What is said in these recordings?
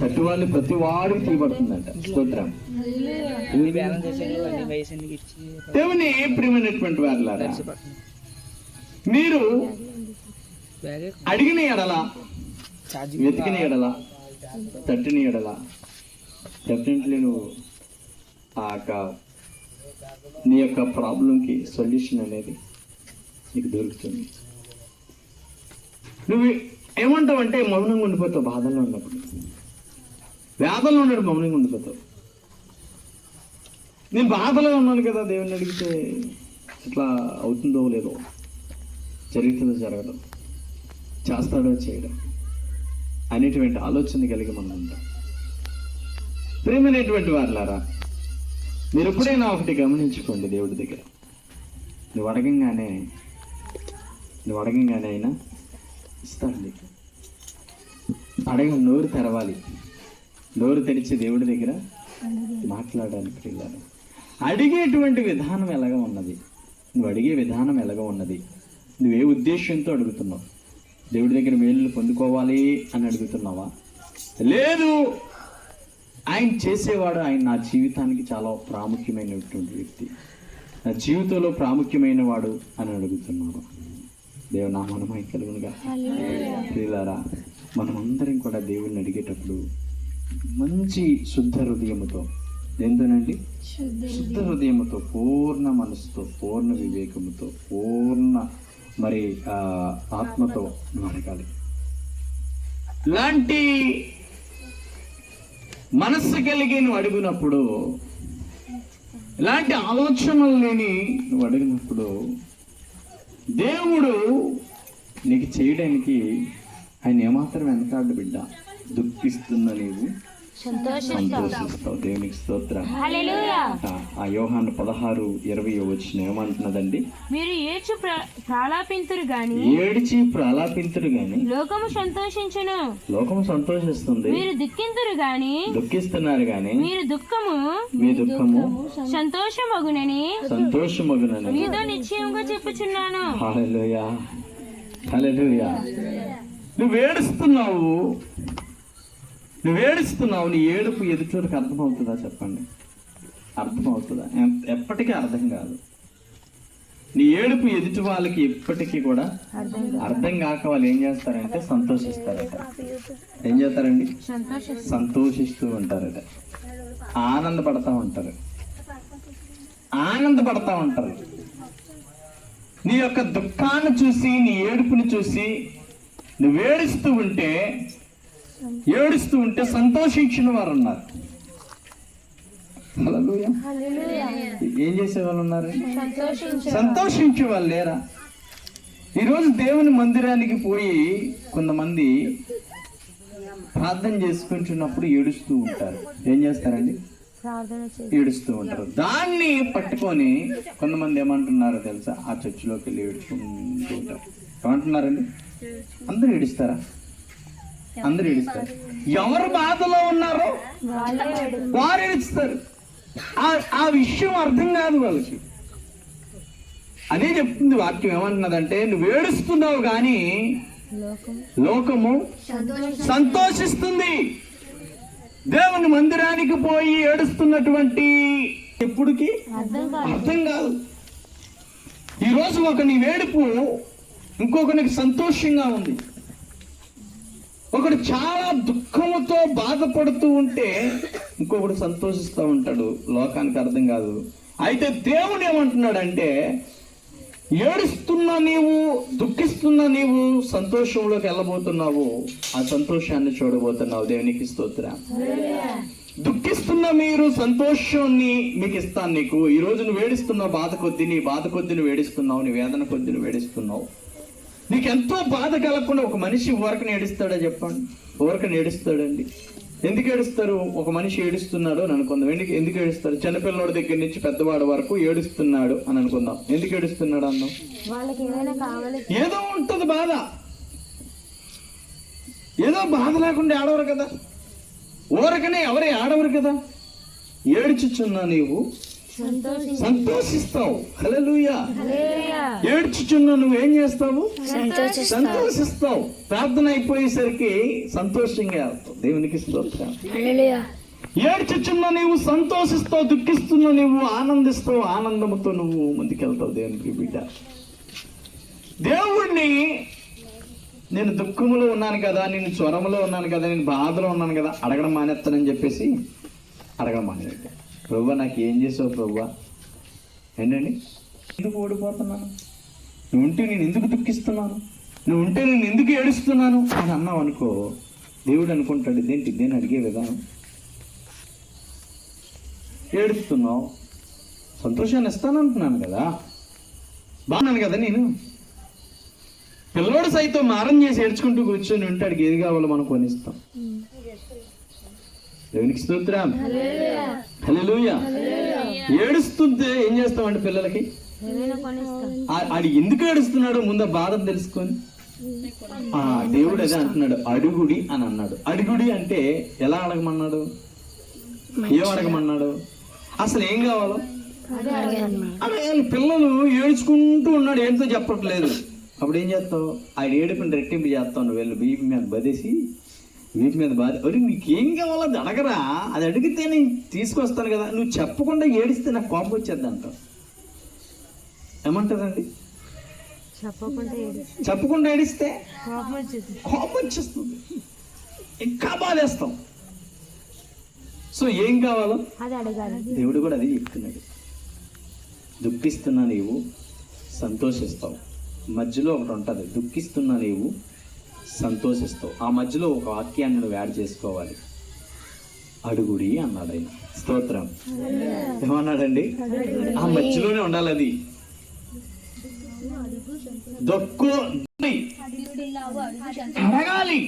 తట్టువాళ్ళు ప్రతి వాడికి తీయబడుతుందంట స్తోత్రం. దేవుని ప్రియమైనటువంటి వారులారా మీరు అడిగిన ఎడల వెతికిన ఎడల తట్టిన ఎడల డెఫినెట్లీ నువ్వు ఆ యొక్క నీ యొక్క ప్రాబ్లంకి సొల్యూషన్ అనేది నీకు దొరుకుతుంది. నువ్వు ఏమంటావు అంటే మౌనంగా ఉండిపోతావు బాధల్లో ఉన్నప్పుడు. వేదనలో ఉన్నాడు మౌనంగా ఉండిపోతావు నేను బాధలో ఉన్నాను కదా దేవుని అడిగితే ఇట్లా అవుతుందో లేదో జరుగుతుందో జరగడం చేస్తాడో చేయడం. అనేటువంటి ఆలోచన కలిగి మనం ఉంటాం. ప్రేమైనటువంటి వారులారా మీరు ఎప్పుడైనా ఒకటి గమనించుకోండి దేవుడి దగ్గర. నువ్వు అడగంగానే నువ్వు అడగంగానే అయినా ఇస్తాడు నీకు. అడగ నోరు తెరవాలి. నోరు తెరిచి దేవుడి దగ్గర మాట్లాడాలి పిల్లలు అడిగేటువంటి విధానం ఎలాగ ఉన్నది? నువ్వు అడిగే విధానం ఎలాగ ఉన్నది? నువ్వే ఉద్దేశంతో అడుగుతున్నావు? దేవుడి దగ్గర మేలు పొందుకోవాలి అని అడుగుతున్నావా? లేదు. ఆయన చేసేవాడు ఆయన నా జీవితానికి చాలా ప్రాముఖ్యమైనటువంటి వ్యక్తి. నా జీవితంలో ప్రాముఖ్యమైన వాడు అని అడుగుతున్నాను దేవుడు నా మనమై కలుగునుగా. ప్రియులారా మనమందరం కూడా దేవుడిని అడిగేటప్పుడు మంచి శుద్ధ హృదయముతో ఏంటోనండి శుద్ధ హృదయముతో పూర్ణ మనసుతో పూర్ణ వివేకముతో పూర్ణ మరి ఆత్మతో అడగాలి లాంటి మనస్సు కలిగి నువ్వు అడిగినప్పుడు ఇలాంటి ఆలోచనలు లేని నువ్వు అడిగినప్పుడు దేవుడు నీకు చేయడానికి ఆయన ఏమాత్రం వెనకాడు బిడ్డ. దుఃఖిస్తున్న నీవు సంతోషిస్తావు దేవునికి స్తోత్రం. ఆ, యోహాను పదహారు ఇరవై వచ్చిన ఏమంటున్నదండి? మీరు ఏడ్చు ప్ర- ప్రాలాపింతురు గాని ఏడిచి ప్రలాపింతుడు గాని లోకము సంతోషించును. లోకం సంతోషిస్తుంది. మీరు దుఃఖింతురు గాని దుఃఖిస్తున్నారు గాని మీరు దుఃఖము మీ దుఃఖము సంతోషమగునని సంతోషమగునని. మీతో నిశ్చయంగా చెప్పుచున్నాను. హల్లెలూయా. హల్లెలూయా. నువ్వు ఏడుస్తున్నావు నువ్వు ఏడుస్తున్నావు నీ ఏడుపు ఎదుటోడికి అర్థమవుతుందా చెప్పండి? అర్థమవుతుందా? ఎప్పటికీ అర్థం కాదు. నీ ఏడుపు ఎదుటి వాళ్ళకి ఎప్పటికీ కూడా అర్థం కాక వాళ్ళు ఏం చేస్తారంటే సంతోషిస్తారట. ఏం చేస్తారండి? సంతోషిస్తూ ఉంటారట. ఆనందపడతా ఉంటారు. ఆనందపడతా ఉంటారు. నీ యొక్క దుఃఖాన్ని చూసి నీ ఏడుపుని చూసి నువ్వు ఏడుస్తూ ఉంటే ఏడుస్తూ ఉంటే సంతోషించిన వారు ఉన్నారు. ఏం చేసే వాళ్ళు ఉన్నారు? సంతోషించే వాళ్ళు లేరా? ఈరోజు దేవుని మందిరానికి పోయి కొంతమంది ప్రార్థన చేసుకుంటున్నప్పుడు ఏడుస్తూ ఉంటారు. ఏం చేస్తారండి? ఏడుస్తూ ఉంటారు. దాన్ని పట్టుకొని కొంతమంది ఏమంటున్నారో తెలుసా? ఆ చర్చిలోకి వెళ్ళి ఏడుచుకుంటూ ఉంటారు. ఏమంటున్నారండి? అందరూ ఏడుస్తారా? అందరు ఏడుస్తారు. ఎవరు బాధలో ఉన్నారో వారు ఏడుస్తారు. ఆ- ఆ విషయం అర్థం కాదు వాళ్ళకి. అదే చెప్తుంది వాక్యం ఏమంటున్నదంటే నువ్వు ఏడుస్తున్నావు కానీ లోకము సంతోషిస్తుంది. దేవుని మందిరానికి పోయి ఏడుస్తున్నటువంటి ఎప్పుడుకి అర్థం కాదు. ఈరోజు ఒక నీ వేడుపు ఇంకొకరికి సంతోషంగా ఉంది. ఒకడు చాలా దుఃఖముతో బాధపడుతూ ఉంటే ఇంకొకడు సంతోషిస్తూ ఉంటాడు. లోకానికి అర్థం కాదు. అయితే దేవుడు ఏమంటున్నాడంటే ఏడుస్తున్న నీవు దుఃఖిస్తున్న నీవు సంతోషంలోకి వెళ్ళబోతున్నావు ఆ సంతోషాన్ని చూడబోతున్నావు. దేవునికి స్తోత్ర. దుఃఖిస్తున్న మీరు సంతోషాన్ని మీకు ఇస్తాను నీకు. ఈ రోజు నువ్వు వేడిస్తున్నావు బాధ కొద్ది నీ బాధ కొద్ది నువ్వు నీ వేదన కొద్ది నువ్వు నీకు ఎంతో బాధ కలగకుండా ఒక మనిషి ఊరకని ఏడుస్తాడా చెప్పండి? ఊరకని ఏడుస్తాడండి. ఎందుకు ఏడుస్తారు? ఒక మనిషి ఏడుస్తున్నాడు అని అనుకుందాం. ఎందుకు ఎందుకు ఏడుస్తారు? చిన్నపిల్లడి దగ్గర నుంచి పెద్దవాడు వరకు ఏడుస్తున్నాడు అని అనుకుందాం. ఎందుకు ఏడుస్తున్నాడు అన్నాం? ఏదో ఉంటుంది బాధ. ఏదో బాధ లేకుండా ఆడవరు కదా. ఊరకనే ఎవరే ఆడవరు కదా. ఏడుచుచున్నా నీవు సంతోషిస్తావు. హల్లెలూయా. ఏడ్చుచున్నా నువ్వు ఏం చేస్తావు? సంతోషిస్తావు. ప్రార్థన అయిపోయేసరికి సంతోషంగా దేవునికి స్తోత్రం. ఏడ్చుచున్న నీవు సంతోషిస్తావు దుఃఖిస్తున్న నీవు ఆనందిస్తావు ఆనందంతో నువ్వు ముందుకెళ్తావు దేవునికి బిడ్డ. దేవుణ్ణి నేను దుఃఖములో ఉన్నాను కదా నేను జ్వరంలో ఉన్నాను కదా నేను బాధలో ఉన్నాను కదా అడగడం మానేస్తానని చెప్పేసి అడగడం మానేది ప్రభు నాకు ఏం చేసావు ప్రభు? ఏంటండి? ఎందుకు ఓడిపోతున్నాను? నువ్వు ఉంటే నేను ఎందుకు దుఃఖిస్తున్నాను? నువ్వు ఉంటే నేను ఎందుకు ఏడుస్తున్నాను? అని అన్నావు అనుకో దేవుడు అనుకుంటాడు ఇదేంటి? ఇదేని అడిగే విధానం. ఏడుస్తున్నావు? సంతోషాన్ని ఇస్తానంటున్నాను కదా. బాగున్నాను కదా నేను? పిల్లోడు సైతం మారం చేసి ఏడ్చుకుంటూ కూర్చొని ఉంటే అడిగి ఏది కావాలో మనం కొనిస్తాం. దేవునికి స్తోత్రం. హలోయ ఏడుస్తుంటే ఏం చేస్తామండి పిల్లలకి? ఆ- ఆడు ఎందుకు ఏడుస్తున్నాడు? ముందు బాధ తెలుసుకొని. ఆ దేవుడు అదే అంటున్నాడు అడుగుడి అని అన్నాడు. అడుగుడి అంటే ఎలా అడగమన్నాడు? ఏం అడగమన్నాడు? అసలు ఏం కావాలో? అడగాలి. పిల్లలు ఏడ్చుకుంటూ ఉన్నాడు ఏంటో చెప్పట్లేదు. అప్పుడు ఏం చేస్తావు? ఆ ఏడుపుని రెట్టింపు చేస్తావు నువ్వు వెళ్ళి బీపీ మీద బదేసి వీపు మీద బాధ. ఒరి నీకేం కావాలో అది అడగరా. అది అడిగితే నేను తీసుకొస్తాను కదా. నువ్వు చెప్పకుండా ఏడిస్తే నాకు కోపం వచ్చేది అంటావు ఏమంటారండి? చెప్పకుండా చెప్పకుండా ఏడిస్తే కోపం వచ్చేస్తుంది. ఇంకా బాధేస్తాం. సో ఏం కావాలో? దేవుడు కూడా అది చెప్తున్నాడు. దుఃఖిస్తున్నా నీవు సంతోషిస్తావు. మధ్యలో ఒకటి ఉంటుంది. దుఃఖిస్తున్నా నీవు సంతోషిస్తావు ఆ మధ్యలో ఒక వాక్యాన్ని నువ్వు యాడ్ చేసుకోవాలి. అడుగుడి అన్నాడు ఆయన స్తోత్రం ఏమన్నాడండి? ఆ మధ్యలోనే ఉండాలి అది. దొక్కు అడగాలి.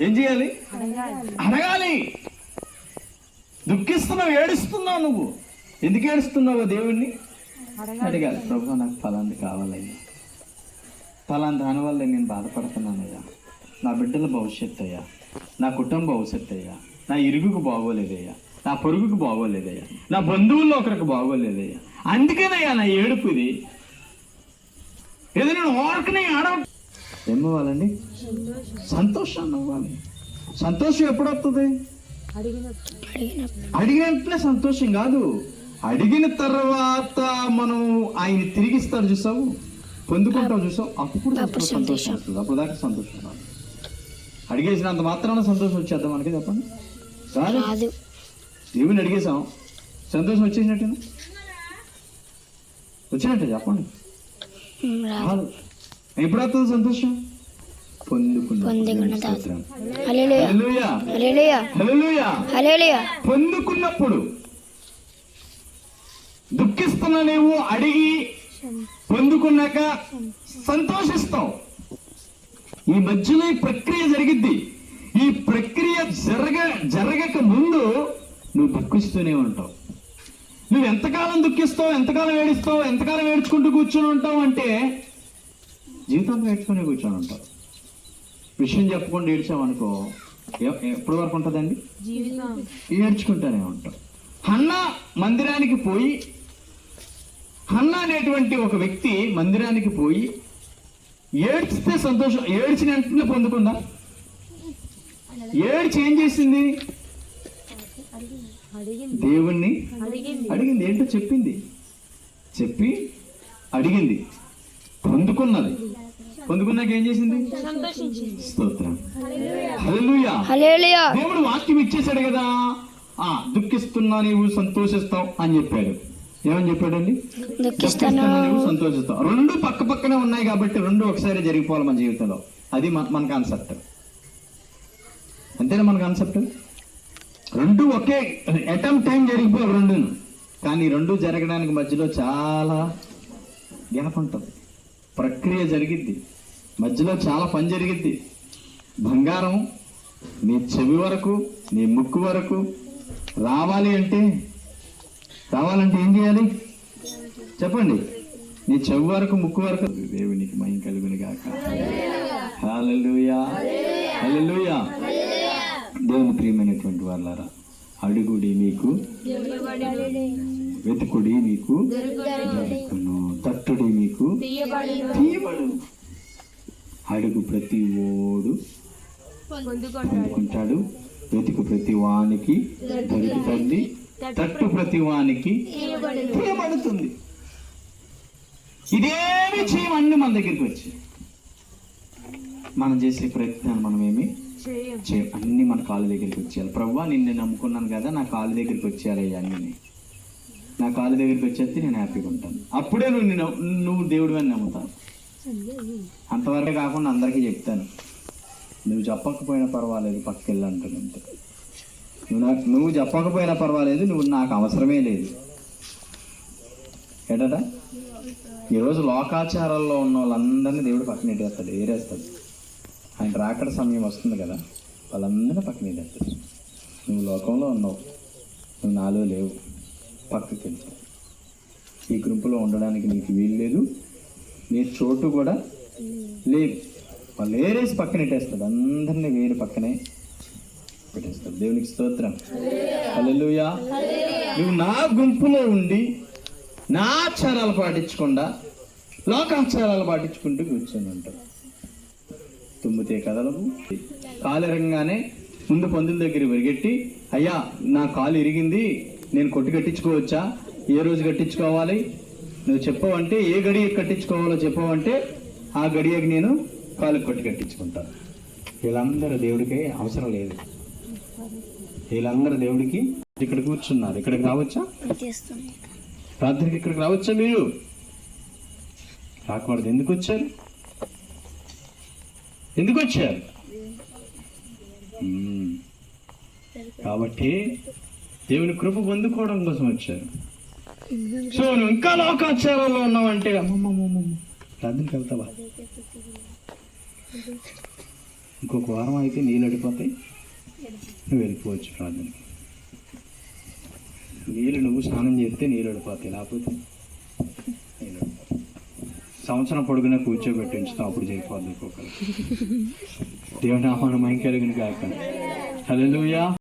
ఏం చేయాలి? అడగాలి. దుఃఖిస్తున్నావు ఏడుస్తున్నావు నువ్వు. ఎందుకు ఏడుస్తున్నావు దేవుణ్ణి? అడగాలి. ప్రభు నాకు ఫలాంది కావాలయ్యా. ఫలాంది దానివల్ల నేను బాధపడుతున్నానయ్యా నా బిడ్డల భవిష్యత్తు అయ్యా. నా కుటుంబ భవిష్యత్తు అయ్యా. నా ఇరుగుకు బాగోలేదయ్యా నా పొరుగుకు బాగోలేదయ్యా నా బంధువుల్లో ఒకరికి బాగోలేదయ్యా అందుకేనయ్యా నా ఏడుపు ఇది. ఏదో నేను ఓరకనే ఆడవ ఏమవ్వాలండి? సంతోషాన్ని అవ్వాలి. సంతోషం ఎప్పుడు వస్తుంది అడిగిన వెంటనే సంతోషం కాదు. అడిగిన తర్వాత మనం ఆయన తిరిగిస్తారు చూసావు? పొందుకుంటాం చూసావు అప్పుడు అప్పుడు సంతోషం వస్తుంది. అప్పుడు దాకా సంతోషం రాదు. అడిగేసినంత మాత్రాన సంతోషం వచ్చేద్దాం మనకి చెప్పండి? రాదు. దేవుని అడిగేసాం సంతోషం వచ్చేసినట్టేనా వచ్చినట్టే చెప్పండి. రాదు. ఎప్పుడు వస్తుంది సంతోషం? పొందుకున్న పొందుకున్నప్పుడు. దుఃఖిస్తున్న నీవు అడిగి పొందుకున్నాక సంతోషిస్తావు ఈ మధ్యలో ఈ ప్రక్రియ జరిగిద్ది. ఈ ప్రక్రియ జరగ జరగక ముందు నువ్వు దుఃఖిస్తూనే ఉంటావు. నువ్వు ఎంతకాలం దుఃఖిస్తావు ఎంతకాలం ఏడుస్తావు ఎంతకాలం ఏడ్చుకుంటూ కూర్చొని ఉంటావు అంటే జీవితాంతం ఏడ్చుకుని కూర్చొని ఉంటావు. విషయం చెప్పకుండా ఏడ్చామనుకో ఎప్పటి వరకు ఉంటుందండి? ఏడ్చుకుంటానే ఉంటాం హన్న మందిరానికి పోయి హన్న అనేటువంటి ఒక వ్యక్తి మందిరానికి పోయి ఏడ్చితే సంతోషం ఏడ్చిన వెంటనే పొందుకుందా? ఏడ్చి ఏం చేసింది? అడిగింది దేవుణ్ణి అడిగింది. అడిగింది. ఏంటో చెప్పింది. చెప్పి అడిగింది. పొందుకున్నది. పొందుకున్నాక ఏం చేసింది? సంతోషించింది. స్తోత్రం. హల్లెలూయా. దేవుడు వాక్యం ఇచ్చేశాడు కదా. ఆ దుఃఖిస్తున్నా నీవు సంతోషిస్తావు అని చెప్పాడు. ఏమని చెప్పాడండి? సంతోషిస్తావు రెండు పక్క పక్కనే ఉన్నాయి కాబట్టి రెండు ఒకసారి జరిగిపోవాలి మన జీవితంలో. అది మన కాన్సెప్ట్ అంతేనా మన కాన్సెప్ట్ రెండు ఒకే ఎటమ్ టైం జరిగిపోవాలి రెండు కానీ రెండు జరగడానికి మధ్యలో చాలా గ్యాప్ ఉంటుంది. ప్రక్రియ జరిగిద్ది. మధ్యలో చాలా పని జరిగిద్ది. బంగారం నీ చెవి వరకు నీ ముక్కు వరకు రావాలి అంటే రావాలంటే ఏం చేయాలి? చెప్పండి. నీ చెవి వరకు ముక్కు వరకు. దేవునికి మయం కలుగుని గాక. హల్లెలూయా. హల్లెలూయా. దేవుని ప్రియమైనటువంటి వాళ్ళారా అడుగుడి మీకు వెతుకుడి మీకు దొరుకును తట్టుడి మీకు తీయబడు అడుగు ప్రతి ఓడు పొందుకుంటాడు. వెతుకు ప్రతి వానికి దొరుకుతుంది తట్టు ప్రతి వానికి తీయబడుతుంది ఇదేమి చేయమన్నీ మన దగ్గరికి వచ్చి. మనం చేసే ప్రయత్నాలు మనం ఏమి? చేయం. అన్ని మన కాళ్ళ దగ్గరికి వచ్చేయాలి. ప్రవ్వా నిన్ను నమ్ముకున్నాను కదా నా కాళ్ళ దగ్గరికి వచ్చేయాలి అన్ని. నా కాళ్ళ దగ్గరికి వచ్చేస్తే నేను హ్యాపీగా ఉంటాను. అప్పుడే నువ్వు నిన్ను నువ్వు దేవుడు అని నమ్ముతాను అంతవరకే కాకుండా అందరికీ చెప్తాను. నువ్వు చెప్పకపోయినా పర్వాలేదు పక్కకి వెళ్ళి అంటాను అంతే నువ్వు నాకు నువ్వు చెప్పకపోయినా పర్వాలేదు నువ్వు నాకు అవసరమే లేదు. ఏటట? ఈరోజు లోకాచారాల్లో ఉన్న వాళ్ళందరినీ దేవుడు పక్కన ఎట్టేస్తాడు ఏరేస్తాడు. ఆయన రాకడ సమయం వస్తుంది కదా వాళ్ళందరినీ పక్కన ఎట్టేస్తాడు నువ్వు లోకంలో ఉన్నావు నువ్వు నాలో లేవు పక్కకి వెళ్తావు ఈ గ్రూపులో ఉండడానికి నీకు వీలు లేదు నీ చోటు కూడా లేదు. వాళ్ళు ఏరేసి పక్కన పెట్టేస్తాడు అందరినీ వేరు పక్కనే దేవునికి స్తోత్రం. అలెలుయా నువ్వు నా గుంపులో ఉండి నా ఆచారాలు పాటించకుండా లోకాచారాలు పాటించుకుంటూ కూర్చొని ఉంటావు. తుమ్మితే కదలవు. కాలు ఇరగంగానే ముందు పందుల దగ్గర పరిగెట్టి అయ్యా నా కాలు ఇరిగింది నేను కొట్టు కట్టించుకోవచ్చా? ఏ రోజు కట్టించుకోవాలి? నువ్వు చెప్పవంటే ఏ గడియ కట్టించుకోవాలో చెప్పవంటే ఆ గడియకి నేను కాలు కొట్టి కట్టించుకుంటాను వీళ్ళందరూ దేవుడికి అవసరం లేదు. వీళ్ళందరూ దేవుడికి ఇక్కడ కూర్చున్నారు. ఇక్కడికి రావచ్చా? రాత్రికి ఇక్కడికి రావచ్చా మీరు? రాకూడదు. ఎందుకు వచ్చారు? ఎందుకు వచ్చారు. కాబట్టి దేవుని కృప పొందుకోవడం కోసం వచ్చారు. సో నువ్వు ఇంకా లోకాచారంలో ఉన్నావంటే అమ్మమ్మమ్మమ్మ. ప్రార్థనకి వెళ్తావా? ఇంకొక వారం అయితే నీళ్ళు అడిపోతాయి వెళ్ళిపోవచ్చు ప్రార్థన. నీళ్ళు నువ్వు స్నానం చేస్తే నీళ్ళు వెళ్ళిపోతాయి లేకపోతే సంవత్సరం పొడుగునా కూర్చోబెట్టి ఉంచుతాం అప్పుడు చేయకపోద్ది ఒక్కొక్కరు దేవుని ఆహ్వానం కలిగిన కాక హలో